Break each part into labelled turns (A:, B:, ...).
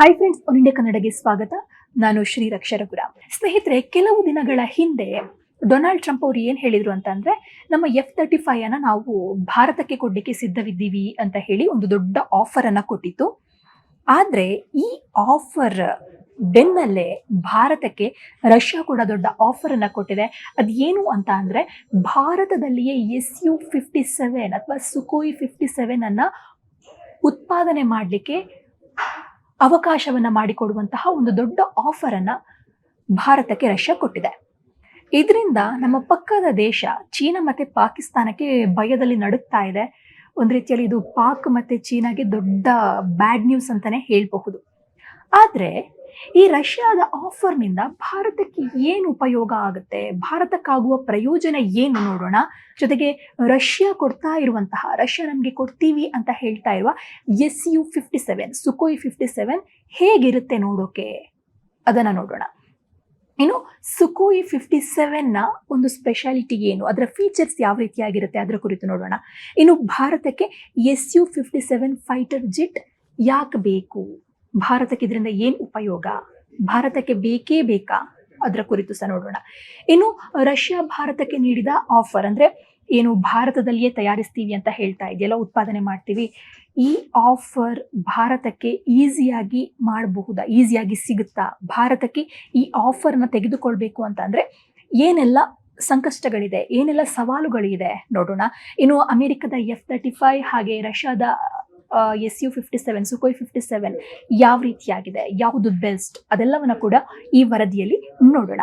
A: Hi friends all India ಕನ್ನಡಗೆ ಸ್ವಾಗತ. ನಾನು ಶ್ರೀ ರಕ್ಷರಪುರ ಸ್ನೇಹಿತರೆ, ಕೆಲವು ದಿನಗಳ ಹಿಂದೆ ಡೊನಾಲ್ಡ್ ಟ್ರಂಪ್ ಅವರು ಏನ್ ಹೇಳಿದ್ರು ಅಂತ ನಮ್ಮ ಎಫ್ ತರ್ಟಿ ಫೈವ್ ಅನ್ನ ನಾವು ಭಾರತಕ್ಕೆ ಕೊಡ್ಲಿಕ್ಕೆ ಸಿದ್ಧವಿದ್ದೀವಿ ಅಂತ ಹೇಳಿ ಒಂದು ದೊಡ್ಡ ಆಫರ್ ಅನ್ನ ಕೊಟ್ಟಿತ್ತು. ಆದ್ರೆ, ಈ ಆಫರ್ ಬೆನ್ನಲ್ಲೇ ಭಾರತಕ್ಕೆ ರಷ್ಯಾ ಕೂಡ ದೊಡ್ಡ ಆಫರ್ ಅನ್ನ ಕೊಟ್ಟಿದೆ. ಅದೇನು ಅಂತ ಅಂದ್ರೆ, ಭಾರತದಲ್ಲಿಯೇ ಎಸ್ ಯು ಫಿಫ್ಟಿ ಸೆವೆನ್ ಅಥವಾ ಸುಕೋಯಿ ಫಿಫ್ಟಿ ಸೆವೆನ್ ಅನ್ನ ಉತ್ಪಾದನೆ ಮಾಡಲಿಕ್ಕೆ ಅವಕಾಶವನ್ನ ಮಾಡಿಕೊಡುವಂತಹ ಒಂದು ದೊಡ್ಡ ಆಫರ್ ಅನ್ನ ಭಾರತಕ್ಕೆ ರಷ್ಯಾ ಕೊಟ್ಟಿದೆ. ಇದರಿಂದ ನಮ್ಮ ಪಕ್ಕದ ದೇಶ ಚೀನಾ ಮತ್ತೆ ಪಾಕಿಸ್ತಾನಕ್ಕೆ ಭಯದಲ್ಲಿ ನಡುಕ್ತಾ ಇದೆ. ಒಂದು ರೀತಿಯಲ್ಲಿ ಇದು ಪಾಕ್ ಮತ್ತೆ ಚೀನಾಗೆ ದೊಡ್ಡ ಬ್ಯಾಡ್ ನ್ಯೂಸ್ ಅಂತಾನೆ ಹೇಳಬಹುದು. ಆದ್ರೆ ಈ ರಷ್ಯಾದ ಆಫರ್ನಿಂದ ಭಾರತಕ್ಕೆ ಏನು ಉಪಯೋಗ ಆಗುತ್ತೆ? ಭಾರತಕ್ಕಾಗುವ ಪ್ರಯೋಜನ ಏನು ನೋಡೋಣ? ಜೊತೆಗೆ ರಷ್ಯಾ ಕೊಡ್ತಾ ಇರುವಂತಹ, ರಷ್ಯಾ ನಮಗೆ ಕೊಡ್ತೀವಿ ಅಂತ ಹೇಳ್ತಾ ಇರುವ S U fifty seven Sukhoi fifty seven ಹೇಗಿರುತ್ತೆ ನೋಡೋಕೆ? ಅದನ್ನ ನೋಡೋಣ. ಇನ್ನು ಸುಕೋಯಿ ಫಿಫ್ಟಿ ಸೆವೆನ್ನ ಒಂದು ಸ್ಪೆಷಾಲಿಟಿ ಏನು? ಅದರ ಫೀಚರ್ಸ್ ಯಾವ ರೀತಿಯಾಗಿರುತ್ತೆ ಅದರ ಕುರಿತು ನೋಡೋಣ. ಇನ್ನು ಭಾರತಕ್ಕೆ S U fifty seven fighter jet ಯಾಕೆ ಬೇಕು? ಭಾರತಕ್ಕೆ ಇದರಿಂದ ಏನು ಉಪಯೋಗ? ಭಾರತಕ್ಕೆ ಬೇಕೇ ಬೇಕಾ? ಅದರ ಕುರಿತು ಸಹ ನೋಡೋಣ. ಇನ್ನು ರಷ್ಯಾ ಭಾರತಕ್ಕೆ ನೀಡಿದ ಆಫರ್ ಅಂದ್ರೆ ಏನು ಭಾರತದಲ್ಲಿಯೇ ತಯಾರಿಸ್ತೀವಿ ಅಂತ ಹೇಳ್ತಾ ಇದೆಯಲ್ಲ, ಉತ್ಪಾದನೆ ಮಾಡ್ತೀವಿ. ಈ ಆಫರ್ ಭಾರತಕ್ಕೆ ಈಸಿಯಾಗಿ ಮಾಡಬಹುದಾ? ಈಸಿಯಾಗಿ ಸಿಗುತ್ತಾ? ಭಾರತಕ್ಕೆ ಈ ಆಫರ್ನ ತೆಗೆದುಕೊಳ್ಬೇಕು ಅಂತ ಅಂದರೆ ಏನೆಲ್ಲ ಸಂಕಷ್ಟಗಳಿದೆ, ಏನೆಲ್ಲ ಸವಾಲುಗಳಿದೆ ನೋಡೋಣ. ಇನ್ನು ಅಮೆರಿಕದ ಎಫ್ ತರ್ಟಿ ಫೈವ್ ಹಾಗೆ ರಷ್ಯಾದ S U fifty seven Sukhoi fifty seven ಯಾವ ರೀತಿಯಾಗಿದೆ? ಯಾವುದು ಬೆಸ್ಟ್ ಅದೆಲ್ಲವನ್ನು ಕೂಡ ಈ ವರದಿಯಲ್ಲಿ ನೋಡೋಣ.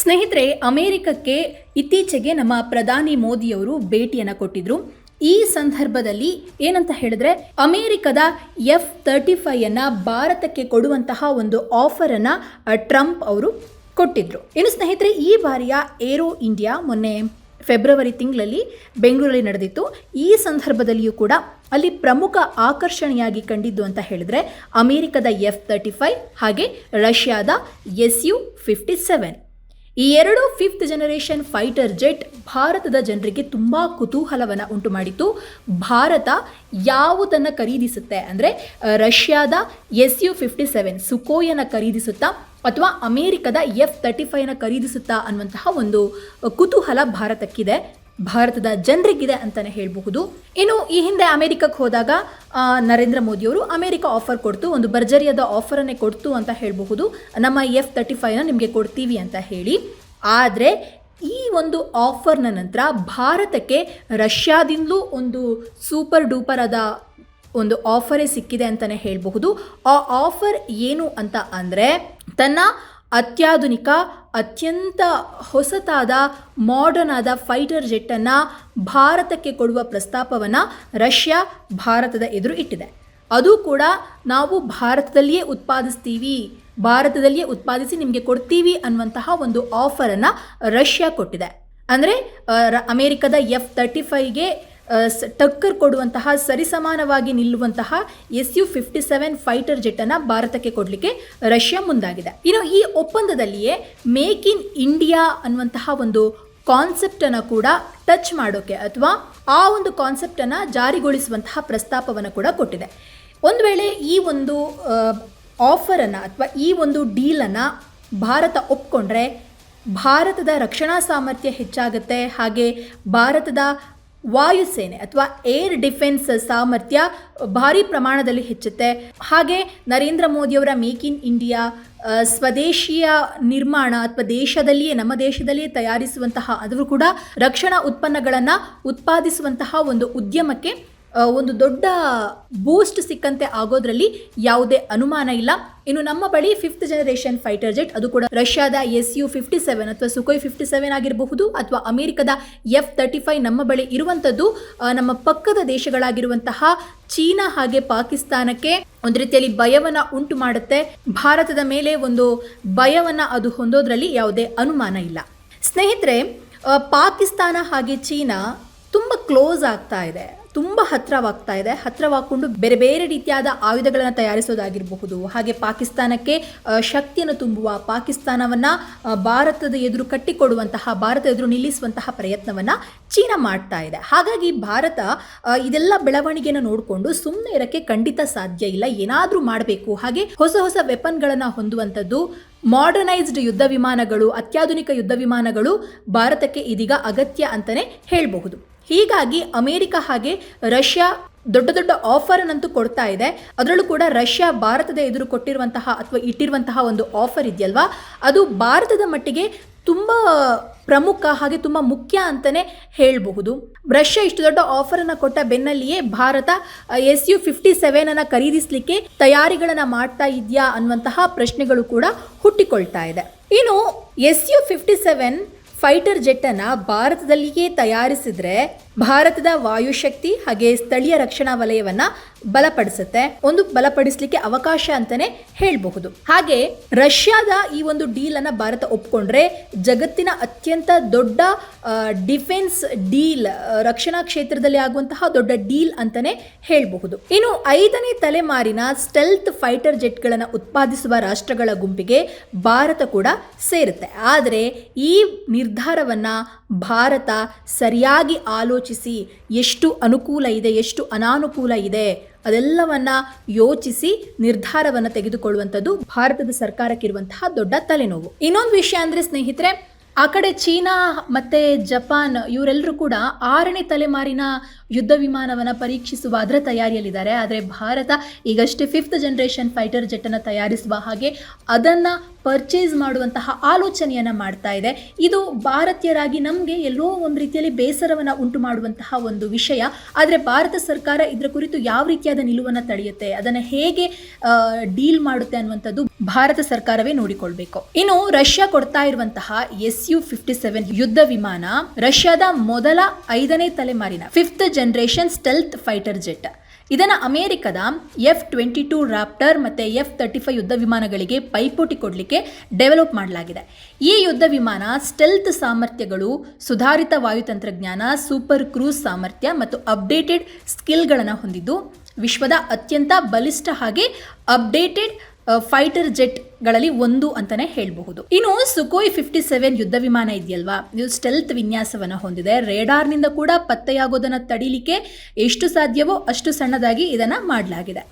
A: ಸ್ನೇಹಿತರೆ, ಅಮೆರಿಕಕ್ಕೆ ಇತ್ತೀಚೆಗೆ ನಮ್ಮ ಪ್ರಧಾನಿ ಮೋದಿಯವರು ಭೇಟಿಯನ್ನು ಕೊಟ್ಟಿದ್ರು. ಈ ಸಂದರ್ಭದಲ್ಲಿ ಏನಂತ ಹೇಳಿದ್ರೆ, ಅಮೆರಿಕದ ಎಫ್ ತರ್ಟಿ ಫೈವ್ ಅನ್ನ ಭಾರತಕ್ಕೆ ಕೊಡುವಂತಹ ಒಂದು ಆಫರ್ ಅನ್ನ ಟ್ರಂಪ್ ಅವರು ಕೊಟ್ಟಿದ್ರು. ಇನ್ನು ಸ್ನೇಹಿತರೆ, ಈ ಬಾರಿಯ ಏರೋ ಇಂಡಿಯಾ ಮೊನ್ನೆ ಫೆಬ್ರವರಿ ತಿಂಗಳಲ್ಲಿ ಬೆಂಗಳೂರಲ್ಲಿ ನಡೆದಿತ್ತು. ಈ ಸಂದರ್ಭದಲ್ಲಿಯೂ ಕೂಡ ಅಲ್ಲಿ ಪ್ರಮುಖ ಆಕರ್ಷಣೆಯಾಗಿ ಕಂಡಿದ್ದು ಅಂತ ಹೇಳಿದ್ರೆ ಅಮೆರಿಕದ ಎಫ್ ತರ್ಟಿ ಫೈವ್ ಹಾಗೆ ರಷ್ಯಾದ ಎಸ್ ಯು ಫಿಫ್ಟಿ ಸೆವೆನ್. ಈ ಎರಡು ಫಿಫ್ತ್ ಜನರೇಷನ್ ಫೈಟರ್ ಜೆಟ್ ಭಾರತದ ಜನರಿಗೆ ತುಂಬ ಕುತೂಹಲವನ್ನು ಉಂಟು ಮಾಡಿತ್ತು ಭಾರತ ಯಾವುದನ್ನು ಖರೀದಿಸುತ್ತೆ ಅಂದರೆ ರಷ್ಯಾದ ಎಸ್ ಯು ಫಿಫ್ಟಿ ಸೆವೆನ್ ಸುಕೋಯನ್ನು ಖರೀದಿಸುತ್ತಾ ಅಥವಾ ಅಮೇರಿಕದ ಎಫ್ ತರ್ಟಿ ಫೈವ್ನ ಖರೀದಿಸುತ್ತಾ ಅನ್ನುವಂತಹ ಒಂದು ಕುತೂಹಲ ಭಾರತಕ್ಕಿದೆ. ಭಾರತದ ಜನರಿಗಿದೆ ಅಂತಲೇ ಹೇಳಬಹುದು. ಇನ್ನು ಈ ಹಿಂದೆ ಅಮೆರಿಕಕ್ಕೆ ಹೋದಾಗ ನರೇಂದ್ರ ಮೋದಿಯವರು ಅಮೆರಿಕ ಆಫರ್ ಕೊಡ್ತು, ಒಂದು ಭರ್ಜರಿಯಾದ ಆಫರನ್ನೇ ಕೊಡ್ತು ಅಂತ ಹೇಳಬಹುದು. ನಮ್ಮ ಎಫ್ ತರ್ಟಿ ಫೈವ್ನ ನಿಮಗೆ ಕೊಡ್ತೀವಿ ಅಂತ ಹೇಳಿ. ಆದರೆ, ಈ ಒಂದು ಆಫರ್ನ ನಂತರ ಭಾರತಕ್ಕೆ ರಷ್ಯಾದಿಂದಲೂ ಒಂದು ಸೂಪರ್ ಡೂಪರ್ ಆದ ಒಂದು ಆಫರೇ ಸಿಕ್ಕಿದೆ ಅಂತಲೇ ಹೇಳಬಹುದು. ಆ ಆಫರ್ ಏನು ಅಂತ ಅಂದರೆ ತನ್ನ ಅತ್ಯಾಧುನಿಕ, ಅತ್ಯಂತ ಹೊಸತಾದ ಮಾಡರ್ನ್ ಆದ ಫೈಟರ್ ಜೆಟ್ಟನ್ನು ಭಾರತಕ್ಕೆ ಕೊಡುವ ಪ್ರಸ್ತಾಪವನ್ನು ರಷ್ಯಾ ಭಾರತದ ಎದುರು ಇಟ್ಟಿದೆ. ಅದು ಕೂಡ ನಾವು ಭಾರತದಲ್ಲಿಯೇ ಉತ್ಪಾದಿಸ್ತೀವಿ, ಭಾರತದಲ್ಲಿಯೇ ಉತ್ಪಾದಿಸಿ ನಿಮಗೆ ಕೊಡ್ತೀವಿ ಅನ್ನುವಂತಹ ಒಂದು ಆಫರನ್ನು ರಷ್ಯಾ ಕೊಟ್ಟಿದೆ. ಅಂದರೆ ಅಮೇರಿಕದ ಎಫ್ ತರ್ಟಿ ಫೈವ್ಗೆ ಟಕ್ಕರ್ ಕೊಡುವಂತಹ ಸರಿಸಮಾನವಾಗಿ ನಿಲ್ಲುವಂತಹ S U fifty seven fighter ಜೆಟ್ಟನ್ನು ಭಾರತಕ್ಕೆ ಕೊಡಲಿಕ್ಕೆ ರಷ್ಯಾ ಮುಂದಾಗಿದೆ. ಇನ್ನು ಈ ಒಪ್ಪಂದದಲ್ಲಿಯೇ ಮೇಕ್ ಇನ್ ಇಂಡಿಯಾ ಅನ್ನುವಂತಹ ಒಂದು ಕಾನ್ಸೆಪ್ಟನ್ನು ಕೂಡ ಟಚ್ ಮಾಡೋಕೆ ಅಥವಾ ಆ ಒಂದು ಕಾನ್ಸೆಪ್ಟನ್ನು ಜಾರಿಗೊಳಿಸುವಂತಹ ಪ್ರಸ್ತಾಪವನ್ನು ಕೂಡ ಕೊಟ್ಟಿದೆ. ಒಂದು ವೇಳೆ ಈ ಒಂದು ಆಫರನ್ನು ಅಥವಾ ಈ ಒಂದು ಡೀಲನ್ನು ಭಾರತ ಒಪ್ಕೊಂಡ್ರೆ ಭಾರತದ ರಕ್ಷಣಾ ಸಾಮರ್ಥ್ಯ ಹೆಚ್ಚಾಗುತ್ತೆ, ಹಾಗೆ ಭಾರತದ ವಾಯುಸೇನೆ ಅಥವಾ ಏರ್ ಡಿಫೆನ್ಸ್ ಸಾಮರ್ಥ್ಯ ಭಾರಿ ಪ್ರಮಾಣದಲ್ಲಿ ಹೆಚ್ಚುತ್ತೆ. ಹಾಗೆ ನರೇಂದ್ರ ಮೋದಿಯವರ ಮೇಕ್ ಇನ್ ಇಂಡಿಯಾ ಸ್ವದೇಶಿಯ ನಿರ್ಮಾಣ ಅಥವಾ ದೇಶದಲ್ಲಿಯೇ, ನಮ್ಮ ದೇಶದಲ್ಲಿಯೇ ತಯಾರಿಸುವಂತಹ ಅದರೂ ಕೂಡ ರಕ್ಷಣಾ ಉತ್ಪನ್ನಗಳನ್ನು ಉತ್ಪಾದಿಸುವಂತಹ ಒಂದು ಉದ್ಯಮಕ್ಕೆ ಒಂದು ದೊಡ್ಡ ಬೂಸ್ಟ್ ಸಿಕ್ಕಂತೆ ಆಗೋದ್ರಲ್ಲಿ ಯಾವುದೇ ಅನುಮಾನ ಇಲ್ಲ. ಇನ್ನು ನಮ್ಮ ಬಳಿ ಫಿಫ್ತ್ ಜನರೇಷನ್ ಫೈಟರ್ ಜೆಟ್ ಅದು ಕೂಡ ರಷ್ಯಾದ ಎಸ್ ಯು ಫಿಫ್ಟಿ ಸೆವೆನ್ ಅಥವಾ ಸುಕೋಯ್ ಫಿಫ್ಟಿ ಸೆವೆನ್ ಆಗಿರಬಹುದು ಅಥವಾ ಅಮೆರಿಕದ ಎಫ್ ತರ್ಟಿ ಫೈವ್ ನಮ್ಮ ಬಳಿ ಇರುವಂಥದ್ದು ನಮ್ಮ ಪಕ್ಕದ ದೇಶಗಳಾಗಿರುವಂತಹ ಚೀನಾ ಹಾಗೆ ಪಾಕಿಸ್ತಾನಕ್ಕೆ ಒಂದು ರೀತಿಯಲ್ಲಿ ಭಯವನ್ನ ಉಂಟು ಮಾಡುತ್ತೆ. ಭಾರತದ ಮೇಲೆ ಒಂದು ಭಯವನ್ನ ಅದು ಹೊಂದೋದ್ರಲ್ಲಿ ಯಾವುದೇ ಅನುಮಾನ ಇಲ್ಲ. ಸ್ನೇಹಿತರೆ ಪಾಕಿಸ್ತಾನ ಹಾಗೆ ಚೀನಾ ತುಂಬ ಕ್ಲೋಸ್ ಆಗ್ತಾ ಇದೆ. ತುಂಬಾ ಹತ್ತಿರವಾಗ್ತಾ ಇದೆ. ಹತ್ರವಾಗ್ಕೊಂಡು ಬೇರೆ ಬೇರೆ ರೀತಿಯಾದ ಆಯುಧಗಳನ್ನು ತಯಾರಿಸೋದಾಗಿರಬಹುದು. ಹಾಗೆ ಪಾಕಿಸ್ತಾನಕ್ಕೆ ಶಕ್ತಿಯನ್ನು ತುಂಬುವ, ಪಾಕಿಸ್ತಾನವನ್ನ ಭಾರತದ ಎದುರು ಕಟ್ಟಿಕೊಡುವಂತಹ, ಭಾರತ ಎದುರು ನಿಲ್ಲಿಸುವಂತಹ ಪ್ರಯತ್ನವನ್ನ ಚೀನಾ ಮಾಡ್ತಾ ಇದೆ. ಹಾಗಾಗಿ ಭಾರತ ಇದೆಲ್ಲ ಬೆಳವಣಿಗೆಯನ್ನು ನೋಡಿಕೊಂಡು ಸುಮ್ಮನೆ ಇರಕ್ಕೆ ಖಂಡಿತ ಸಾಧ್ಯ ಇಲ್ಲ. ಏನಾದರೂ ಮಾಡಬೇಕು. ಹಾಗೆ ಹೊಸ ಹೊಸ ವೆಪನ್ಗಳನ್ನು ಹೊಂದುವಂಥದ್ದು ಮಾಡರ್ನೈಸ್ಡ್ ಯುದ್ಧ ವಿಮಾನಗಳು, ಅತ್ಯಾಧುನಿಕ ಯುದ್ಧ ವಿಮಾನಗಳು ಭಾರತಕ್ಕೆ ಇದೀಗ ಅಗತ್ಯ ಅಂತಲೇ ಹೇಳಬಹುದು. ಹೀಗಾಗಿ ಅಮೇರಿಕ ಹಾಗೆ ರಷ್ಯಾ ದೊಡ್ಡ ದೊಡ್ಡ ಆಫರ್ ಅನ್ನಂತೂ ಕೊಡ್ತಾ ಇದೆ. ಅದರಲ್ಲೂ ಕೂಡ ರಷ್ಯಾ ಭಾರತದ ಎದುರು ಕೊಟ್ಟಿರುವಂತಹ ಅಥವಾ ಇಟ್ಟಿರುವಂತಹ ಒಂದು ಆಫರ್ ಇದೆಯಲ್ವಾ? ಅದು ಭಾರತದ ಮಟ್ಟಿಗೆ ತುಂಬ ಪ್ರಮುಖ ಹಾಗೆ ತುಂಬ ಮುಖ್ಯ ಅಂತಲೇ ಹೇಳಬಹುದು. ರಷ್ಯಾ ಇಷ್ಟು ದೊಡ್ಡ ಆಫರನ್ನು ಕೊಟ್ಟ ಬೆನ್ನಲ್ಲಿಯೇ ಭಾರತ ಎಸ್ ಯು ಫಿಫ್ಟಿ ಸೆವೆನನ್ನು ಖರೀದಿಸಲಿಕ್ಕೆ ತಯಾರಿಗಳನ್ನು ಮಾಡ್ತಾ ಇದೆಯಾ ಅನ್ನುವಂತಹ ಪ್ರಶ್ನೆಗಳು ಕೂಡ ಹುಟ್ಟಿಕೊಳ್ತಾ ಇದೆ. ಇನ್ನು S U fifty seven fighter ಜೆಟ್ಟನ್ನು ಭಾರತದಲ್ಲಿಯೇ ತಯಾರಿಸಿದ್ರೆ ಭಾರತದ ವಾಯುಶಕ್ತಿ ಹಾಗೆ ಸ್ಥಳೀಯ ರಕ್ಷಣಾ ವಲಯವನ್ನ ಬಲಪಡಿಸುತ್ತೆ. ಒಂದು ಬಲಪಡಿಸಲಿಕ್ಕೆ ಅವಕಾಶ ಅಂತಾನೆ ಹೇಳಬಹುದು. ಹಾಗೆ ರಷ್ಯಾದ ಈ ಒಂದು ಡೀಲ್ ಅನ್ನ ಭಾರತ ಒಪ್ಕೊಂಡ್ರೆ ಜಗತ್ತಿನ ಅತ್ಯಂತ ದೊಡ್ಡ ಡಿಫೆನ್ಸ್ ಡೀಲ್ ರಕ್ಷಣಾ ಕ್ಷೇತ್ರದಲ್ಲಿ ಆಗುವಂತಹ ದೊಡ್ಡ ಡೀಲ್ ಅಂತಾನೆ ಹೇಳಬಹುದು. ಇನ್ನು ಐದನೇ ತಲೆಮಾರಿನ ಸ್ಟೆಲ್ತ್ ಫೈಟರ್ ಜೆಟ್ಗಳನ್ನು ಉತ್ಪಾದಿಸುವ ರಾಷ್ಟ್ರಗಳ ಗುಂಪಿಗೆ ಭಾರತ ಕೂಡ ಸೇರುತ್ತೆ. ಆದರೆ ಈ ನಿರ್ಧಾರವನ್ನ ಭಾರತ ಸರಿಯಾಗಿ ಆಲೋಚಿಸಿ ಎಷ್ಟು ಅನುಕೂಲ ಇದೆ, ಎಷ್ಟು ಅನಾನುಕೂಲ ಇದೆ, ಅದೆಲ್ಲವನ್ನ ಯೋಚಿಸಿ ನಿರ್ಧಾರವನ್ನು ತೆಗೆದುಕೊಳ್ಳುವಂಥದ್ದು ಭಾರತದ ಸರ್ಕಾರಕ್ಕಿರುವಂತಹ ದೊಡ್ಡ ತಲೆನೋವು. ಇನ್ನೊಂದು ವಿಷಯ ಅಂದ್ರೆ ಸ್ನೇಹಿತರೆ ಆ ಕಡೆ ಚೀನಾ ಮತ್ತು ಜಪಾನ್ ಇವರೆಲ್ಲರೂ ಕೂಡ ಆರನೇ ತಲೆಮಾರಿನ ಯುದ್ಧ ವಿಮಾನವನ್ನು ಪರೀಕ್ಷಿಸುವ ಅದರ ತಯಾರಿಯಲ್ಲಿದ್ದಾರೆ. ಆದರೆ ಭಾರತ ಈಗಷ್ಟೇ ಫಿಫ್ತ್ ಜನ್ರೇಷನ್ ಫೈಟರ್ ಜೆಟ್ಟನ್ನು ತಯಾರಿಸುವ ಹಾಗೆ ಅದನ್ನು ಪರ್ಚೇಸ್ ಮಾಡುವಂತಹ ಆಲೋಚನೆಯನ್ನು ಮಾಡ್ತಾ ಇದೆ. ಇದು ಭಾರತೀಯರಾಗಿ ನಮಗೆ ಎಲ್ಲೋ ಒಂದು ರೀತಿಯಲ್ಲಿ ಬೇಸರವನ್ನು ಉಂಟು ಮಾಡುವಂತಹ ಒಂದು ವಿಷಯ. ಆದರೆ ಭಾರತ ಸರ್ಕಾರ ಇದರ ಕುರಿತು ಯಾವ ರೀತಿಯಾದ ನಿಲುವನ್ನು ತಡೆಯುತ್ತೆ, ಅದನ್ನು ಹೇಗೆ ಡೀಲ್ ಮಾಡುತ್ತೆ ಅನ್ನುವಂಥದ್ದು ಭಾರತ ಸರ್ಕಾರವೇ ನೋಡಿಕೊಳ್ಬೇಕು. ಇನ್ನು ರಷ್ಯಾ ಕೊಡ್ತಾ ಇರುವಂತಹ ಎಸ್ ಯು ಫಿಫ್ಟಿ ಸೆವೆನ್ ಯುದ್ಧ ವಿಮಾನ ರಷ್ಯಾದ ಮೊದಲ ಐದನೇ ತಲೆಮಾರಿನ fifth generation stealth fighter jet. ಇದನ್ನು ಅಮೆರಿಕದ ಎಫ್ ಟ್ವೆಂಟಿ ಟೂ ರಾಪ್ಟರ್ ಮತ್ತು ಎಫ್ ತರ್ಟಿ ಫೈವ್ ಯುದ್ಧ ವಿಮಾನಗಳಿಗೆ ಪೈಪೋಟಿ ಕೊಡಲಿಕ್ಕೆ ಡೆವಲಪ್ ಮಾಡಲಾಗಿದೆ. ಈ ಯುದ್ಧ ವಿಮಾನ ಸ್ಟೆಲ್ತ್ ಸಾಮರ್ಥ್ಯಗಳು, ಸುಧಾರಿತ ವಾಯುತಂತ್ರಜ್ಞಾನ ಸೂಪರ್ ಕ್ರೂಸ್ ಸಾಮರ್ಥ್ಯ ಮತ್ತು ಅಪ್ಡೇಟೆಡ್ ಸ್ಕಿಲ್ಗಳನ್ನು ಹೊಂದಿದ್ದು, ವಿಶ್ವದ ಅತ್ಯಂತ ಬಲಿಷ್ಠ ಹಾಗೆ ಅಪ್ಡೇಟೆಡ್ ಫೈಟರ್ ಜೆಟ್ಗಳಲ್ಲಿ ಒಂದು ಅಂತಾನೆ ಹೇಳಬಹುದು. ಇನ್ನು ಸುಕೋಯ್ ಫಿಫ್ಟಿ ಸೆವೆನ್ ಯುದ್ಧ ವಿಮಾನ ಇದೆಯಲ್ವಾ? ಇದು ಸ್ಟೆಲ್ತ್ ವಿನ್ಯಾಸವನ್ನು ಹೊಂದಿದೆ. ರೇಡಾರ್ನಿಂದ ಕೂಡ ಪತ್ತೆಯಾಗೋದನ್ನು ತಡಿಲಿಕ್ಕೆ ಎಷ್ಟು ಸಾಧ್ಯವೋ ಅಷ್ಟು ಸಣ್ಣದಾಗಿ ಇದನ್ನು ಮಾಡಲಾಗಿದೆ.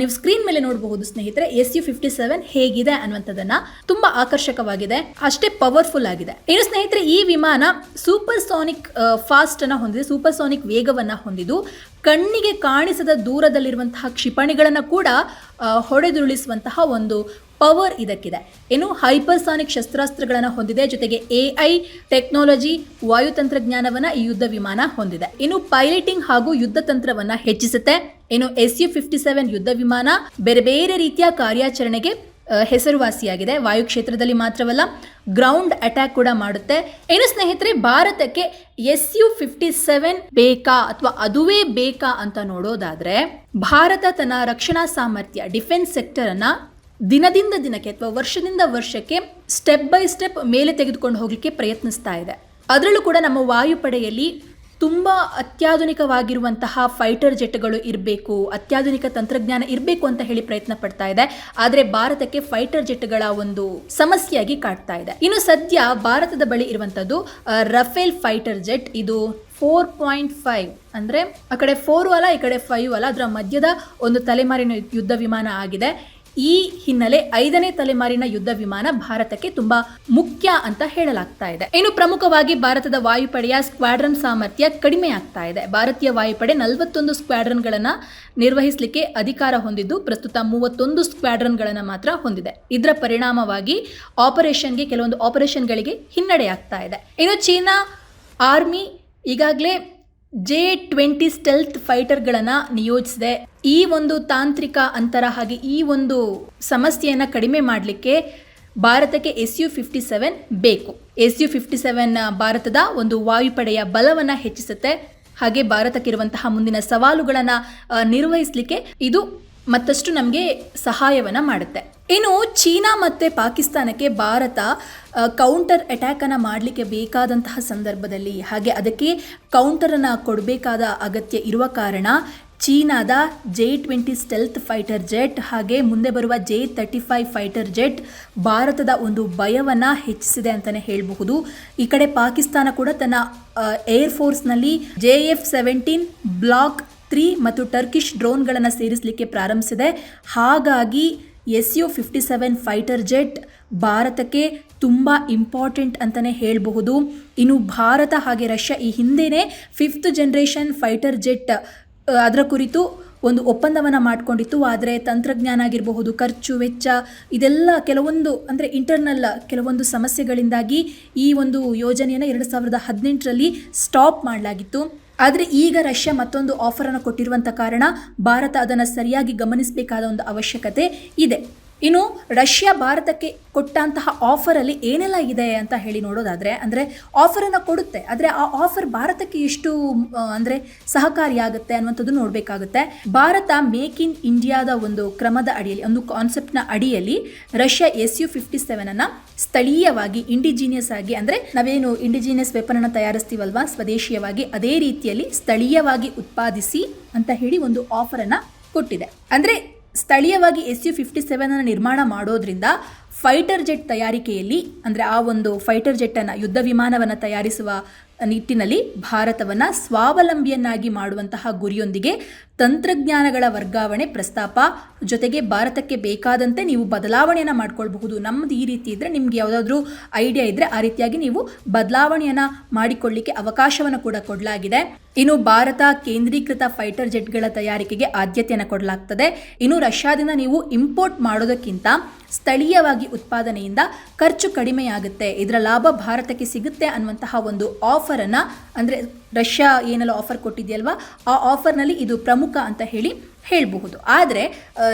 A: ನೀವು ಸ್ಕ್ರೀನ್ ಮೇಲೆ ನೋಡಬಹುದು ಸ್ನೇಹಿತರೆ ಎಸ್ ಯು ಫಿಫ್ಟಿ ಸೆವೆನ್ ಹೇಗಿದೆ ಅನ್ನುವಂಥದ್ದನ್ನ ತುಂಬಾ ಆಕರ್ಷಕವಾಗಿದೆ, ಅಷ್ಟೇ ಪವರ್ಫುಲ್ ಆಗಿದೆ. ಇನ್ನು ಸ್ನೇಹಿತರೆ, ಈ ವಿಮಾನ ಸೂಪರ್ ಸೋನಿಕ್ ಫಾಸ್ಟ್ ಅನ್ನ ಹೊಂದಿದೆ ಸೂಪರ್ ಸೋನಿಕ್ ವೇಗವನ್ನ ಹೊಂದಿದ್ದು ಕಣ್ಣಿಗೆ ಕಾಣಿಸದ ದೂರದಲ್ಲಿರುವಂತಹ ಕ್ಷಿಪಣಿಗಳನ್ನು ಕೂಡ ಹೊಡೆದುರುಳಿಸುವಂತಹ ಒಂದು ಪವರ್ ಇದಕ್ಕಿದೆ. ಇನ್ನು ಹೈಪರ್ಸಾನಿಕ್ ಶಸ್ತ್ರಾಸ್ತ್ರಗಳನ್ನು ಹೊಂದಿದೆ, ಜೊತೆಗೆ ಎ ಐ, ಟೆಕ್ನಾಲಜಿ ವಾಯುತಂತ್ರಜ್ಞಾನವನ್ನು ಈ ಯುದ್ಧ ವಿಮಾನ ಹೊಂದಿದೆ. ಇನ್ನು ಪೈಲಟಿಂಗ್ ಹಾಗೂ ಯುದ್ಧ ತಂತ್ರವನ್ನು ಹೆಚ್ಚಿಸುತ್ತೆ. ಏನು ಎಸ್ ಯು ಫಿಫ್ಟಿ ಸೆವೆನ್ ಯುದ್ಧ ವಿಮಾನ ಬೇರೆ ಬೇರೆ ರೀತಿಯ ಕಾರ್ಯಾಚರಣೆಗೆ ಹೆಸರುವಾಸಿಯಾಗಿದೆ. ವಾಯು ಕ್ಷೇತ್ರದಲ್ಲಿ ಮಾತ್ರವಲ್ಲ ಗ್ರೌಂಡ್ ಅಟ್ಯಾಕ್ ಕೂಡ ಮಾಡುತ್ತೆ. ಏನು ಸ್ನೇಹಿತರೆ, ಭಾರತಕ್ಕೆ ಎಸ್ ಯು ಫಿಫ್ಟಿ ಸೆವೆನ್ ಬೇಕಾ ಅಥವಾ ಅದುವೇ ಬೇಕಾ ಅಂತ ನೋಡೋದಾದ್ರೆ, ಭಾರತ ತನ್ನ ರಕ್ಷಣಾ ಸಾಮರ್ಥ್ಯ ಡಿಫೆನ್ಸ್ ಸೆಕ್ಟರ್ ಅನ್ನ ದಿನದಿಂದ ದಿನಕ್ಕೆ ಅಥವಾ ವರ್ಷದಿಂದ ವರ್ಷಕ್ಕೆ ಸ್ಟೆಪ್ ಬೈ ಸ್ಟೆಪ್ ಮೇಲೆ ತೆಗೆದುಕೊಂಡು ಹೋಗಲಿಕ್ಕೆ ಪ್ರಯತ್ನಿಸ್ತಾ ಇದೆ. ಅದರಲ್ಲೂ ಕೂಡ ನಮ್ಮ ವಾಯುಪಡೆಯಲ್ಲಿ ತುಂಬ ಅತ್ಯಾಧುನಿಕವಾಗಿರುವಂತಹ ಫೈಟರ್ ಜೆಟ್ಗಳು ಇರಬೇಕು, ಅತ್ಯಾಧುನಿಕ ತಂತ್ರಜ್ಞಾನ ಇರಬೇಕು ಅಂತ ಹೇಳಿ ಪ್ರಯತ್ನ ಪಡ್ತಾ ಇದೆ. ಆದರೆ ಭಾರತಕ್ಕೆ ಫೈಟರ್ ಜೆಟ್ಗಳ ಒಂದು ಸಮಸ್ಯೆಯಾಗಿ ಕಾಡ್ತಾ ಇದೆ. ಇನ್ನು ಸದ್ಯ ಭಾರತದ ಬಳಿ ಇರುವಂಥದ್ದು ರಫೇಲ್ ಫೈಟರ್ ಜೆಟ್ ಇದು ಫೋರ್ ಪಾಯಿಂಟ್ ಫೈವ್ ಅಂದರೆ, ಆ ಕಡೆ ಫೋರ್ ಅಲ್ಲ ಈ ಕಡೆ ಫೈವ್ ಅಲ್ಲ ಅದರ ಮಧ್ಯದ ಒಂದು ತಲೆಮಾರಿನ ಯುದ್ಧ ವಿಮಾನ ಆಗಿದೆ. ಈ ಹಿನ್ನೆಲೆ ಐದನೇ ತಲೆಮಾರಿನ ಯುದ್ಧ ವಿಮಾನ ಭಾರತಕ್ಕೆ ತುಂಬಾ ಮುಖ್ಯ ಅಂತ ಹೇಳಲಾಗ್ತಾ ಇದೆ. ಇನ್ನು ಪ್ರಮುಖವಾಗಿ ಭಾರತದ ವಾಯುಪಡೆಯ ಸ್ಕ್ವಾಡ್ರನ್ ಸಾಮರ್ಥ್ಯ ಕಡಿಮೆ ಆಗ್ತಾ ಇದೆ. ಭಾರತೀಯ ವಾಯುಪಡೆ ನಲವತ್ತೊಂದು ಸ್ಕ್ವಾಡ್ರನ್ಗಳನ್ನ ನಿರ್ವಹಿಸಲಿಕ್ಕೆ ಅಧಿಕಾರ ಹೊಂದಿದ್ದು, ಪ್ರಸ್ತುತ ಮೂವತ್ತೊಂದು ಸ್ಕ್ವಾಡ್ರನ್ಗಳನ್ನು ಮಾತ್ರ ಹೊಂದಿದೆ. ಇದರ ಪರಿಣಾಮವಾಗಿ ಆಪರೇಷನ್ಗೆ ಕೆಲವೊಂದು ಆಪರೇಷನ್ಗಳಿಗೆ ಹಿನ್ನಡೆ ಆಗ್ತಾ ಇದೆ. ಇನ್ನು ಚೀನಾ ಆರ್ಮಿ ಈಗಾಗಲೇ ಜೆ ಟ್ವೆಂಟಿ ಸ್ಟೆಲ್ತ್ ಫೈಟರ್ಗಳನ್ನು ನಿಯೋಜಿಸಿದೆ. ಈ ಒಂದು ತಾಂತ್ರಿಕ ಅಂತರ ಹಾಗೆ ಈ ಒಂದು ಸಮಸ್ಯೆಯನ್ನು ಕಡಿಮೆ ಮಾಡಲಿಕ್ಕೆ ಭಾರತಕ್ಕೆ ಎಸ್ ಯು ಫಿಫ್ಟಿ ಸೆವೆನ್ ಬೇಕು. ಎಸ್ ಯು ಫಿಫ್ಟಿ ಸೆವೆನ್ ಭಾರತದ ಒಂದು ವಾಯುಪಡೆಯ ಬಲವನ್ನು ಹೆಚ್ಚಿಸುತ್ತೆ. ಹಾಗೆ ಭಾರತಕ್ಕಿರುವಂತಹ ಮುಂದಿನ ಸವಾಲುಗಳನ್ನು ನಿರ್ವಹಿಸಲಿಕ್ಕೆ ಇದು ಮತ್ತಷ್ಟು ನಮಗೆ ಸಹಾಯವನ್ನು ಮಾಡುತ್ತೆ. ಇನ್ನು ಚೀನಾ ಮತ್ತು ಪಾಕಿಸ್ತಾನಕ್ಕೆ ಭಾರತ ಕೌಂಟರ್ ಅಟ್ಯಾಕನ್ನು ಮಾಡಲಿಕ್ಕೆ ಬೇಕಾದಂತಹ ಸಂದರ್ಭದಲ್ಲಿ. ಹಾಗೆ ಅದಕ್ಕೆ ಕೌಂಟರನ್ನು ಕೊಡಬೇಕಾದ ಅಗತ್ಯ ಇರುವ ಕಾರಣ ಚೀನಾದ J twenty stealth fighter jet ಹಾಗೆ ಮುಂದೆ ಬರುವ J thirty five fighter jet ಭಾರತದ ಒಂದು ಭಯವನ್ನು ಹೆಚ್ಚಿಸಿದೆ ಅಂತಲೇ ಹೇಳಬಹುದು. ಈ ಕಡೆ ಪಾಕಿಸ್ತಾನ ಕೂಡ ತನ್ನ air ಫೋರ್ಸ್ನಲ್ಲಿ J F seventeen block three ಮತ್ತು ಟರ್ಕಿಶ್ ಡ್ರೋನ್ಗಳನ್ನು ಸೇರಿಸಲಿಕ್ಕೆ ಪ್ರಾರಂಭಿಸಿದೆ. ಹಾಗಾಗಿ S U fifty seven fighter jet ಭಾರತಕ್ಕೆ ತುಂಬ ಇಂಪಾರ್ಟೆಂಟ್ ಅಂತಲೇ ಹೇಳಬಹುದು. ಇನ್ನು ಭಾರತ ಹಾಗೆ ರಷ್ಯಾ ಈ ಹಿಂದೆಯೇ ಫಿಫ್ತ್ ಜನ್ರೇಷನ್ ಫೈಟರ್ ಜೆಟ್ ಅದರ ಕುರಿತು ಒಂದು ಒಪ್ಪಂದವನ್ನು ಮಾಡಿಕೊಂಡಿತ್ತು. ಆದರೆ ತಂತ್ರಜ್ಞಾನ ಆಗಿರಬಹುದು, ಖರ್ಚು, ವೆಚ್ಚ, ಇದೆಲ್ಲ ಕೆಲವೊಂದು, ಅಂದರೆ ಇಂಟರ್ನಲ್ ಕೆಲವೊಂದು ಸಮಸ್ಯೆಗಳಿಂದಾಗಿ ಈ ಒಂದು ಯೋಜನೆಯನ್ನು ಎರಡು ಸಾವಿರದ ಹದಿನೆಂಟರಲ್ಲಿ ಸ್ಟಾಪ್ ಮಾಡಲಾಗಿತ್ತು. ಆದರೆ ಈಗ ರಷ್ಯಾ ಮತ್ತೊಂದು ಆಫರನ್ನು ಕೊಟ್ಟಿರುವಂಥ ಕಾರಣ ಭಾರತ ಅದನ್ನು ಸರಿಯಾಗಿ ಗಮನಿಸಬೇಕಾದ ಒಂದು ಅವಶ್ಯಕತೆ ಇದೆ. ಇನ್ನು ರಷ್ಯಾ ಭಾರತಕ್ಕೆ ಕೊಟ್ಟಂತಹ ಆಫರಲ್ಲಿ ಏನೆಲ್ಲ ಇದೆ ಅಂತ ಹೇಳಿ ನೋಡೋದಾದರೆ, ಅಂದರೆ ಆಫರನ್ನು ಕೊಡುತ್ತೆ, ಆದರೆ ಆ ಆಫರ್ ಭಾರತಕ್ಕೆ ಎಷ್ಟು ಅಂದರೆ ಸಹಕಾರಿಯಾಗುತ್ತೆ ಅನ್ನುವಂಥದ್ದು ನೋಡಬೇಕಾಗುತ್ತೆ. ಭಾರತ ಮೇಕ್ ಇನ್ ಇಂಡಿಯಾದ ಒಂದು ಕ್ರಮದ ಅಡಿಯಲ್ಲಿ, ಒಂದು ಕಾನ್ಸೆಪ್ಟ್ನ ಅಡಿಯಲ್ಲಿ ರಷ್ಯಾ ಎಸ್ ಯು ಫಿಫ್ಟಿ ಸೆವೆನನ್ನು ಸ್ಥಳೀಯವಾಗಿ ಇಂಡಿಜಿನಿಯಸ್ ಆಗಿ, ಅಂದರೆ ನಾವೇನು ಇಂಡಿಜಿನಿಯಸ್ ವೆಪನನ್ನು ತಯಾರಿಸ್ತೀವಲ್ವಾ, ಸ್ವದೇಶೀಯವಾಗಿ ಅದೇ ರೀತಿಯಲ್ಲಿ ಸ್ಥಳೀಯವಾಗಿ ಉತ್ಪಾದಿಸಿ ಅಂತ ಹೇಳಿ ಒಂದು ಆಫರನ್ನು ಕೊಟ್ಟಿದೆ. ಅಂದರೆ ಸ್ಥಳೀಯವಾಗಿ ಎಸ್ ಯು ಫಿಫ್ಟಿ ಸೆವೆನನ್ನು ನಿರ್ಮಾಣ ಮಾಡೋದ್ರಿಂದ ಫೈಟರ್ ಜೆಟ್ ತಯಾರಿಕೆಯಲ್ಲಿ, ಅಂದರೆ ಆ ಒಂದು ಫೈಟರ್ ಜೆಟ್ಟನ್ನು, ಯುದ್ಧ ವಿಮಾನವನ್ನು ತಯಾರಿಸುವ ನಿಟ್ಟಿನಲ್ಲಿ ಭಾರತವನ್ನು ಸ್ವಾವಲಂಬಿಯನ್ನಾಗಿ ಮಾಡುವಂತಹ ಗುರಿಯೊಂದಿಗೆ ತಂತ್ರಜ್ಞಾನಗಳ ವರ್ಗಾವಣೆ ಪ್ರಸ್ತಾಪ ಜೊತೆಗೆ ಭಾರತಕ್ಕೆ ಬೇಕಾದಂತೆ ನೀವು ಬದಲಾವಣೆಯನ್ನು ಮಾಡಿಕೊಳ್ಬಹುದು. ನಮ್ಮದು ಈ ರೀತಿ ಇದ್ದರೆ ನಿಮ್ಗೆ ಯಾವುದಾದ್ರೂ ಐಡಿಯಾ ಇದ್ದರೆ ಆ ರೀತಿಯಾಗಿ ನೀವು ಬದಲಾವಣೆಯನ್ನು ಮಾಡಿಕೊಳ್ಳಿಕ್ಕೆ ಅವಕಾಶವನ್ನು ಕೂಡ ಕೊಡಲಾಗಿದೆ. ಇನ್ನು ಭಾರತ ಕೇಂದ್ರೀಕೃತ ಫೈಟರ್ ಜೆಟ್ಗಳ ತಯಾರಿಕೆಗೆ ಆದ್ಯತೆಯನ್ನು ಕೊಡಲಾಗ್ತದೆ. ಇನ್ನು ರಷ್ಯಾದಿಂದ ನೀವು ಇಂಪೋರ್ಟ್ ಮಾಡೋದಕ್ಕಿಂತ ಸ್ಥಳೀಯವಾಗಿ ಉತ್ಪಾದನೆಯಿಂದ ಖರ್ಚು ಕಡಿಮೆಯಾಗುತ್ತೆ. ಇದರ ಲಾಭ ಭಾರತಕ್ಕೆ ಸಿಗುತ್ತೆ ಅನ್ನುವಂತಹ ಒಂದು ಆಫರನ್ನು ಅಂದರೆ ರಷ್ಯಾ ಏನೆಲ್ಲ ಆಫರ್ ಕೊಟ್ಟಿದೆಯಲ್ವಾ, ಆ ಆಫರ್ನಲ್ಲಿ ಇದು ಪ್ರಮುಖ ಅಂತ ಹೇಳಿ ಹೇಳಬಹುದು. ಆದರೆ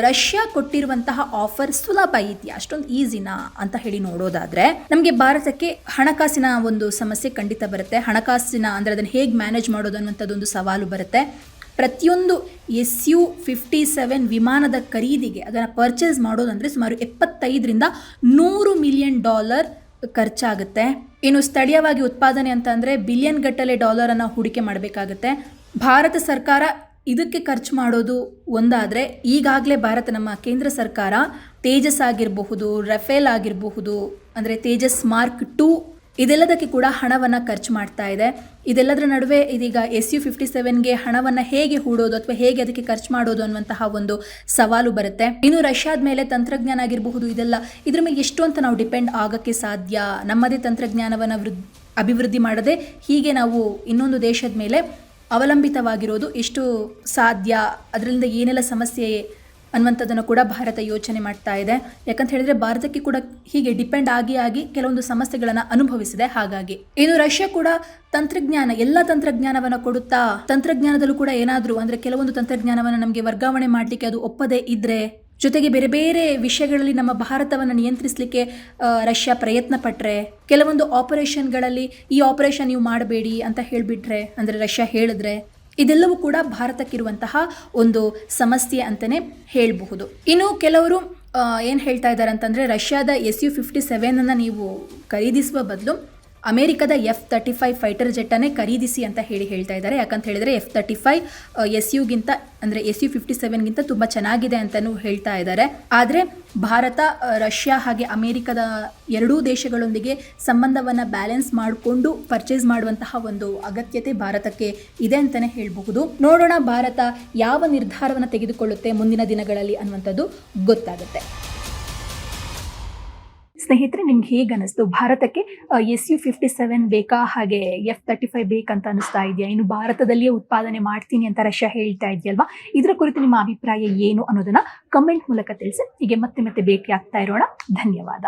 A: ರಷ್ಯಾ ಕೊಟ್ಟಿರುವಂತಹ ಆಫರ್ ಸುಲಭ ಇದೆಯಾ ಅಷ್ಟೊಂದು ಈಸಿನಾ ಅಂತ ಹೇಳಿ ನೋಡೋದಾದರೆ, ನಮಗೆ ಭಾರತಕ್ಕೆ ಹಣಕಾಸಿನ ಒಂದು ಸಮಸ್ಯೆ ಖಂಡಿತ ಬರುತ್ತೆ. ಹಣಕಾಸಿನ, ಅಂದರೆ ಅದನ್ನು ಹೇಗೆ ಮ್ಯಾನೇಜ್ ಮಾಡೋದು ಅನ್ನುವಂಥದ್ದೊಂದು ಸವಾಲು ಬರುತ್ತೆ. ಪ್ರತಿಯೊಂದು ಎಸ್ ಯು ಫಿಫ್ಟಿ ಸೆವೆನ್ ವಿಮಾನದ ಖರೀದಿಗೆ ಅದನ್ನು ಪರ್ಚೇಸ್ ಮಾಡೋದಂದರೆ ಸುಮಾರು ಎಪ್ಪತ್ತೈದರಿಂದ ನೂರು ಮಿಲಿಯನ್ ಡಾಲರ್ ಖರ್ಚಾಗುತ್ತೆ. ಇನ್ನು ಸ್ಥಳೀಯವಾಗಿ ಉತ್ಪಾದನೆ ಅಂತ ಅಂದರೆ ಬಿಲಿಯನ್ ಗಟ್ಟಲೆ ಡಾಲರನ್ನು ಹೂಡಿಕೆ ಮಾಡಬೇಕಾಗುತ್ತೆ. ಭಾರತ ಸರ್ಕಾರ ಇದಕ್ಕೆ ಖರ್ಚು ಮಾಡೋದು ಒಂದಾದರೆ ಈಗಾಗಲೇ ಭಾರತ ನಮ್ಮ ಕೇಂದ್ರ ಸರ್ಕಾರ ತೇಜಸ್ ಆಗಿರಬಹುದು, ರಫೇಲ್ ಆಗಿರಬಹುದು, ಅಂದರೆ ತೇಜಸ್ ಮಾರ್ಕ್ ಟೂ ಇದೆಲ್ಲದಕ್ಕೆ ಕೂಡ ಹಣವನ್ನು ಖರ್ಚು ಮಾಡ್ತಾ ಇದೆ. ಇದೆಲ್ಲದರ ನಡುವೆ ಇದೀಗ ಎಸ್ ಯು ಫಿಫ್ಟಿ ಸೆವೆನ್ಗೆ ಹಣವನ್ನು ಹೇಗೆ ಹೂಡೋದು ಅಥವಾ ಹೇಗೆ ಅದಕ್ಕೆ ಖರ್ಚು ಮಾಡೋದು ಅನ್ನುವಂತಹ ಒಂದು ಸವಾಲು ಬರುತ್ತೆ. ಇನ್ನು ರಷ್ಯಾದ ಮೇಲೆ ತಂತ್ರಜ್ಞಾನ ಆಗಿರಬಹುದು, ಇದೆಲ್ಲ ಇದ್ರ ಮೇಲೆ ಎಷ್ಟು ಅಂತ ನಾವು ಡಿಪೆಂಡ್ ಆಗೋಕ್ಕೆ ಸಾಧ್ಯ? ನಮ್ಮದೇ ತಂತ್ರಜ್ಞಾನವನ್ನು ವೃದ್ಧಿ ಅಭಿವೃದ್ಧಿ ಮಾಡದೆ ಹೀಗೆ ನಾವು ಇನ್ನೊಂದು ದೇಶದ ಮೇಲೆ ಅವಲಂಬಿತವಾಗಿರೋದು ಎಷ್ಟು ಸಾಧ್ಯ? ಅದರಿಂದ ಏನೆಲ್ಲ ಸಮಸ್ಯೆ ಅನ್ನುವಂಥದ್ದನ್ನು ಕೂಡ ಭಾರತ ಯೋಚನೆ ಮಾಡ್ತಾ ಇದೆ. ಯಾಕಂತ ಹೇಳಿದ್ರೆ ಭಾರತಕ್ಕೆ ಕೂಡ ಹೀಗೆ ಡಿಪೆಂಡ್ ಆಗಿ ಆಗಿ ಕೆಲವೊಂದು ಸಮಸ್ಯೆಗಳನ್ನು ಅನುಭವಿಸಿದೆ ಹಾಗಾಗಿ. ಇನ್ನು ರಷ್ಯಾ ಕೂಡ ತಂತ್ರಜ್ಞಾನ, ಎಲ್ಲ ತಂತ್ರಜ್ಞಾನವನ್ನು ಕೊಡುತ್ತಾ, ತಂತ್ರಜ್ಞಾನದಲ್ಲೂ ಕೂಡ ಏನಾದರೂ ಅಂದರೆ ಕೆಲವೊಂದು ತಂತ್ರಜ್ಞಾನವನ್ನು ನಮಗೆ ವರ್ಗಾವಣೆ ಮಾಡಲಿಕ್ಕೆ ಅದು ಒಪ್ಪದೇ ಇದ್ರೆ, ಜೊತೆಗೆ ಬೇರೆ ಬೇರೆ ವಿಷಯಗಳಲ್ಲಿ ನಮ್ಮ ಭಾರತವನ್ನು ನಿಯಂತ್ರಿಸಲಿಕ್ಕೆ ರಷ್ಯಾ ಪ್ರಯತ್ನ ಪಟ್ಟರೆ ಕೆಲವೊಂದು ಆಪರೇಷನ್ಗಳಲ್ಲಿ ಈ ಆಪರೇಷನ್ ನೀವು ಮಾಡಬೇಡಿ ಅಂತ ಹೇಳಿಬಿಟ್ರೆ, ಅಂದರೆ ರಷ್ಯಾ ಹೇಳಿದ್ರೆ ಇದೆಲ್ಲವೂ ಕೂಡ ಭಾರತಕ್ಕಿರುವಂತಹ ಒಂದು ಸಮಸ್ಯೆ ಅಂತಲೇ ಹೇಳಬಹುದು. ಇನ್ನು ಕೆಲವರು ಏನು ಹೇಳ್ತಾ ಇದ್ದಾರೆ ಅಂತಂದರೆ ರಷ್ಯಾದ ಎಸ್ ಯು ಫಿಫ್ಟಿ ಸೆವೆನನ್ನು ನೀವು ಖರೀದಿಸುವ ಬದಲು ಅಮೆರಿಕದ ಎಫ್ ತರ್ಟಿ ಫೈವ್ ಫೈಟರ್ ಜೆಟ್ಟನ್ನೇ ಖರೀದಿಸಿ ಅಂತ ಹೇಳಿ ಹೇಳ್ತಾ ಇದ್ದಾರೆ. ಯಾಕಂತ ಹೇಳಿದರೆ ಎಫ್ ತರ್ಟಿ ಫೈವ್ ಎಸ್ ಯುಗಿಂತ ಅಂದರೆ ಎಸ್ ಯು ಫಿಫ್ಟಿ ಸೆವೆನ್ಗಿಂತ ತುಂಬ ಚೆನ್ನಾಗಿದೆ ಅಂತಲೂ ಹೇಳ್ತಾ ಇದ್ದಾರೆ. ಆದರೆ ಭಾರತ ರಷ್ಯಾ ಹಾಗೆ ಅಮೆರಿಕದ ಎರಡೂ ದೇಶಗಳೊಂದಿಗೆ ಸಂಬಂಧವನ್ನು ಬ್ಯಾಲೆನ್ಸ್ ಮಾಡಿಕೊಂಡು ಪರ್ಚೇಸ್ ಮಾಡುವಂತಹ ಒಂದು ಅಗತ್ಯತೆ ಭಾರತಕ್ಕೆ ಇದೆ ಅಂತಲೇ ಹೇಳಬಹುದು. ನೋಡೋಣ ಭಾರತ ಯಾವ ನಿರ್ಧಾರವನ್ನು ತೆಗೆದುಕೊಳ್ಳುತ್ತೆ ಮುಂದಿನ ದಿನಗಳಲ್ಲಿ ಅನ್ನುವಂಥದ್ದು ಗೊತ್ತಾಗುತ್ತೆ. ಸ್ನೇಹಿತರೆ, ನಿಮ್ಗೆ ಹೇಗೆ ಅನಿಸ್ತು? ಭಾರತಕ್ಕೆ ಎಸ್ ಯು ಫಿಫ್ಟಿ ಸೆವೆನ್ ಬೇಕಾ? ಹಾಗೆ ಎಫ್ ತರ್ಟಿ ಫೈವ್ ಬೇಕಂತ ಅನಿಸ್ತಾ ಇದೆಯಾ? ಇನ್ನು ಭಾರತದಲ್ಲಿಯೇ ಉತ್ಪಾದನೆ ಮಾಡ್ತೀನಿ ಅಂತ ರಷ್ಯಾ ಹೇಳ್ತಾ ಇದೆಯಲ್ವಾ? ಇದರ ಕುರಿತು ನಿಮ್ಮ ಅಭಿಪ್ರಾಯ ಏನು ಅನ್ನೋದನ್ನ ಕಮೆಂಟ್ ಮೂಲಕ ತಿಳಿಸಿ. ಹೀಗೆ ಮತ್ತೆ ಮತ್ತೆ ಭೇಟಿ ಆಗ್ತಾ ಇರೋಣ. ಧನ್ಯವಾದ.